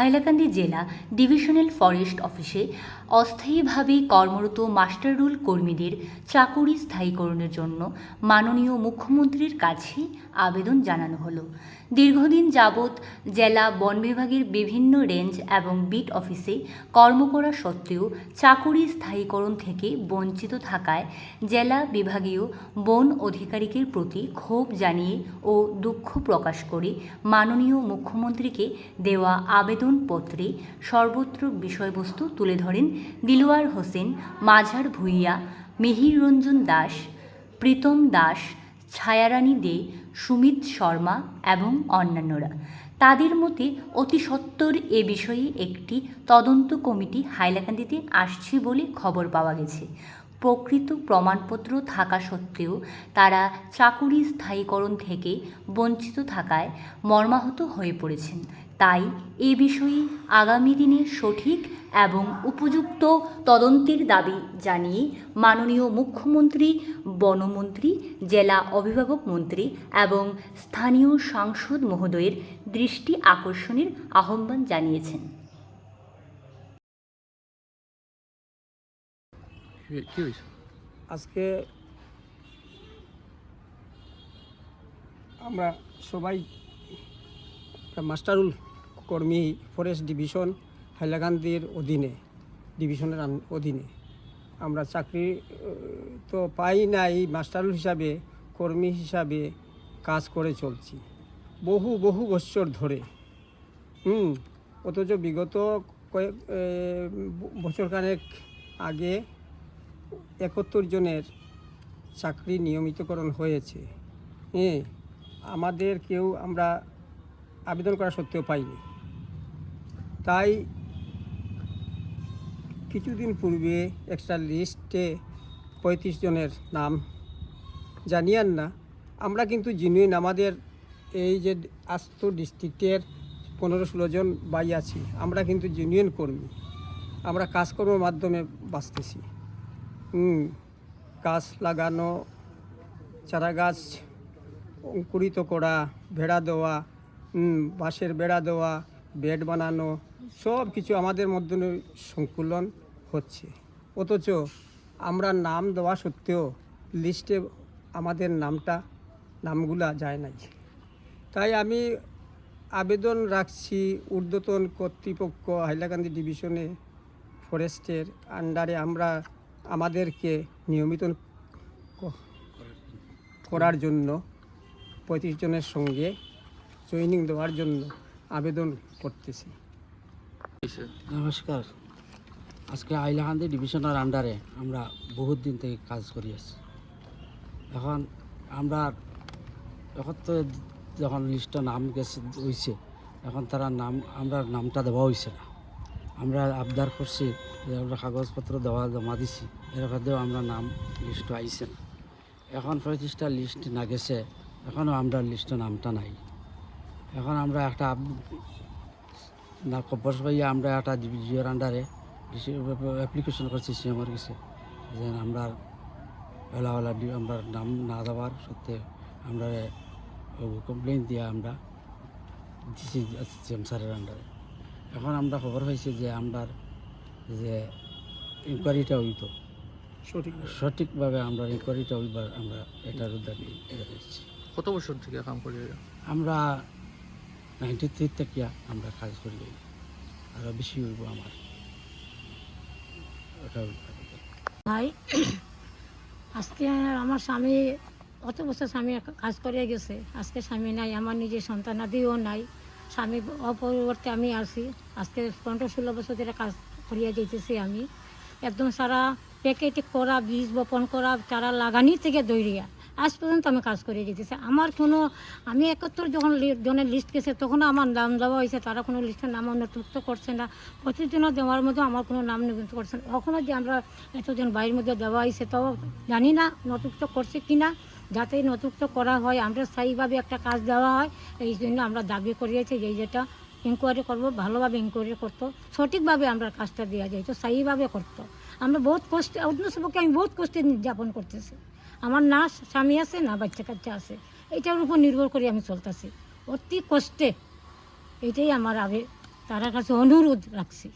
হাইলাকান্দি জেলা divisional forest অফিসে অস্থায়ীভাবে কর্মরত মাস্টার রুল কর্মীদের চাকুরি স্থায়ীকরণের জন্য মাননীয় মুখ্যমন্ত্রীর কাছে আবেদন জানানো হলো। দীর্ঘদিন যাবৎ জেলা বন বিভাগের বিভিন্ন রেঞ্জ এবং বিট অফিসে কর্ম করা সত্ত্বেও চাকুরি স্থায়ীকরণ থেকে বঞ্চিত থাকায় জেলা বিভাগীয় বন অধিকারিকের প্রতি ক্ষোভ জানিয়ে ও দুঃখ প্রকাশ করে মাননীয় মুখ্যমন্ত্রীকে দেওয়া আবেদনপত্রে সর্বত্র বিষয়বস্তু তুলে ধরেন দিলওয়ার হোসেন, মাঝার ভূঁইয়া, মিহির রঞ্জন দাস, প্রীতম দাস, ছায়ারানী দে, সুমিত শর্মা এবং অন্যান্যরা। তাদের মতে অতি সত্বর এ বিষয়ে একটি তদন্ত কমিটি হাইলাকান্দিতে আসছে বলে খবর পাওয়া গেছে। প্রকৃত প্রমাণপত্র থাকা সত্ত্বেও তারা চাকুরি স্থায়ীকরণ থেকে বঞ্চিত থাকায় মর্মাহত হয়ে পড়েছেন। তাই এ বিষয়ে আগামী দিনে সঠিক এবং উপযুক্ত তদন্তের দাবি জানিয়ে মাননীয় মুখ্যমন্ত্রী বনমন্ত্রী জেলা অভিভাবক মন্ত্রী এবং স্থানীয় সাংসদ মহোদয়ের দৃষ্টি আকর্ষণের আহ্বান জানিয়েছেন। আজকে আমরা সবাই মাস্টারুল কর্মী ফরেস্ট ডিভিশন হাইলাকান্দির অধীনে, ডিভিশনের অধীনে। আমরা চাকরি তো পাই নাই মাস্টারুল হিসাবে, কর্মী হিসাবে কাজ করে চলছি। বহু বহু বছর ধরে। হুম, অথচ বিগত কয়েক বছরখানেক আগে একাত্তর জনের চাকরি নিয়মিতকরণ হয়েছে। হ্যাঁ আমাদের কেউ আমরা আবেদন করা সত্ত্বেও পাইনি। তাই কিছুদিন পূর্বে একটা লিস্টে পঁয়ত্রিশ জনের নাম জানিয়ান না। আমরা কিন্তু জিনুইন আমাদের এই যে আস্ত ডিস্ট্রিক্টের পনেরো ষোলো জন বাই আছি, আমরা কিন্তু জিনুইন কর্মী। আমরা কাজকর্মের মাধ্যমে বাঁচতেছি। হুম, গাছ লাগানো চারা গাছ অঙ্কুরিত করা, ভেড়া দেওয়া বাঁশের বেড়া দেওয়া, বেড বানানো সব কিছু আমাদের মধ্যে সংকুলন হচ্ছে। অথচ আমরা নাম দেওয়া সত্ত্বেও লিস্টে আমাদের নামটা, নামগুলা যায় নাই। তাই আমি আবেদন রাখছি ঊর্ধ্বতন কর্তৃপক্ষ, হাইলাকান্দি ডিভিশনে, ফরেস্টের আন্ডারে আমরা আমাদেরকে নিয়মিত করার জন্য, পঁয়ত্রিশ জনের সঙ্গে জয়েনিং দেওয়ার জন্য আবেদন করতেছি। নমস্কার। আজকে আইলাকান্দি ডিভিশনের আন্ডারে আমরা বহুত দিন থেকে কাজ করি আছি। এখন আমরা এখন তো যখন লিস্টটা নাম গেছে হয়েছে এখন তারা নাম, আমরা নামটা দেওয়া হয়েছে না। আমরা আবদার করছি যে আমরা কাগজপত্র দেওয়া জমা দিছি, এর মধ্যেও আমরা নাম লিস্ট আইছে না। এখন পঁয়ত্রিশটা লিস্ট না গেছে এখনও আমরা লিস্টে নামটা নাই। এখন আমরা একটা না খবর পাইয়া আমরা একটা জিওর আন্ডারে অ্যাপ্লিকেশন করছি সিএমর কাছে। যে আমরা ওলা ওলা আমরা নাম না দেওয়ার সত্ত্বে আমরা কমপ্লেন দিয়ে আমরা দিছি সিএম স্যারের আন্ডারে এখন আমরা খবর পাইছি যে আমরা যে ইনকোয়ারিটা হইতো সঠিক সঠিকভাবে আমরা ইনকোয়ারিটা হইবার আমরা এটার জানাচ্ছি কত বছর থেকে কাম করে আমরা নাইনটি থ্রি থেকে আমরা কাজ করি আরও বেশি হইব আমার। ভাই, আজকে আমার স্বামী অত বছর স্বামী কাজ করে গেছে। আজকে স্বামী নাই, আমার নিজের সন্তানাদিও নাই। স্বামী অপরিবর্তে আমি আছি। আজকে পনেরো ষোলো বছর ধরে কাজ করিয়া যেতেছি আমি। একদম সারা প্যাকেট করা, বীজ বপন করা তারা লাগানি থেকে দৌড়িয়া আজ পর্যন্ত আমি কাজ করে যেতেছি আমার কোনো, আমি একাত্তর যখন জনের লিস্ট গেছে তখনও আমার নাম দেওয়া হয়েছে, তারা কোনো লিস্টের নাম নথিভুক্ত করছে না। প্রতিদিনও দেওয়ার মধ্যে আমার কোনো নাম নথিভুক্ত করছে না। কখনো যে আমরা এতজন বাড়ির মধ্যে দেওয়া হয়েছে, তাও জানি না নথিভুক্ত করছে কি না যাতে নথিভুক্ত করা হয়, আমরা স্থায়ীভাবে একটা কাজ দেওয়া হয়, এই জন্য আমরা দাবি করিয়েছি যে যেটা ইনকোয়ারি করব, ভালোভাবে ইনকোয়ারি করতো, সঠিকভাবে আমরা কাজটা দেওয়া যায়, তো স্থায়ীভাবে করতো। আমরা বহুত কষ্টে অন্য সবকে আমি বহুত কষ্টে যাপন করতেছি। আমার না স্বামী আছে, না বাচ্চা কাচ্চা আছে, এটার উপর নির্ভর করে আমি চলতেছি। অতি কষ্টে এটাই আমার আবে তার কাছে অনুরোধ রাখছি।